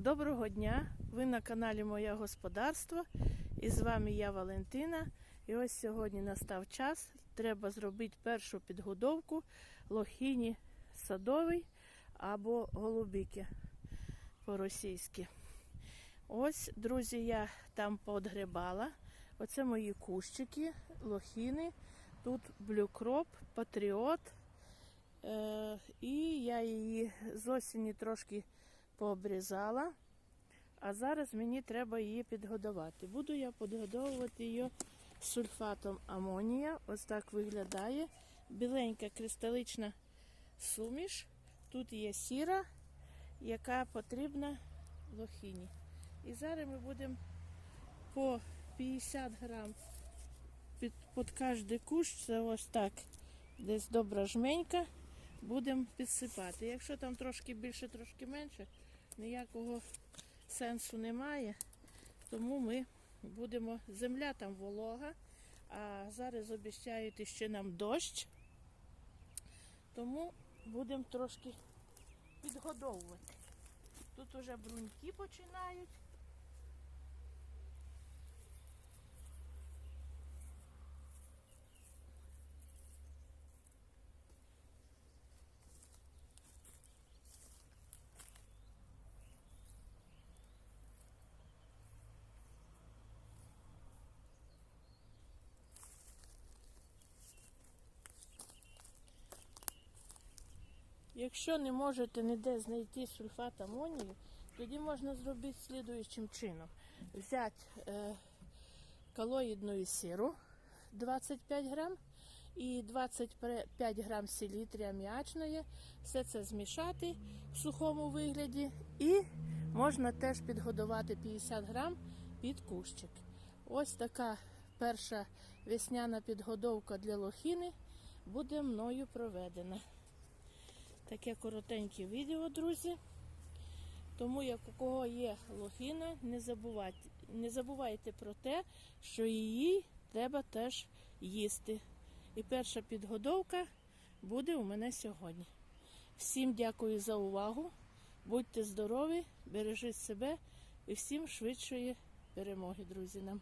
Доброго дня! Ви на каналі Моє Господарство. І з вами я Валентина. І ось сьогодні настав час. Треба зробити першу підгодовку лохіні садовий або голубіки по-російськи. Ось, друзі, я там подгребала. Оце мої кущики, лохіни. Тут блюкроп, патріот. Е, і я її з осені трошки пообрізала. А зараз мені треба її підгодувати. Буду я підгодовувати її сульфатом амонія. Ось так виглядає. Біленька кристалична суміш. Тут є сіра, яка потрібна лохіні. І зараз ми будемо по 50 грам під, під кожний кущ, це ось так, десь добра жменька, будемо підсипати. Якщо там трошки більше, трошки менше, ніякого сенсу немає. Тому ми будемо, земля там волога, а зараз обіцяють ще нам дощ. Тому будемо трошки підгодовувати. Тут уже бруньки починають. Якщо не можете ніде знайти сульфат амонію, тоді можна зробити слідуючим чином. Взяти е, колоїдну сіру 25 грам і 25 грам селітри аміачної, все це змішати в сухому вигляді і можна теж підгодувати 50 грам під кущик. Ось така перша весняна підгодовка для лохіни буде мною проведена. Таке коротеньке відео, друзі. Тому, як у кого є лохіна, не забувайте, не забувайте про те, що її треба теж їсти. І перша підгодовка буде у мене сьогодні. Всім дякую за увагу. Будьте здорові, бережіть себе і всім швидшої перемоги, друзі нам.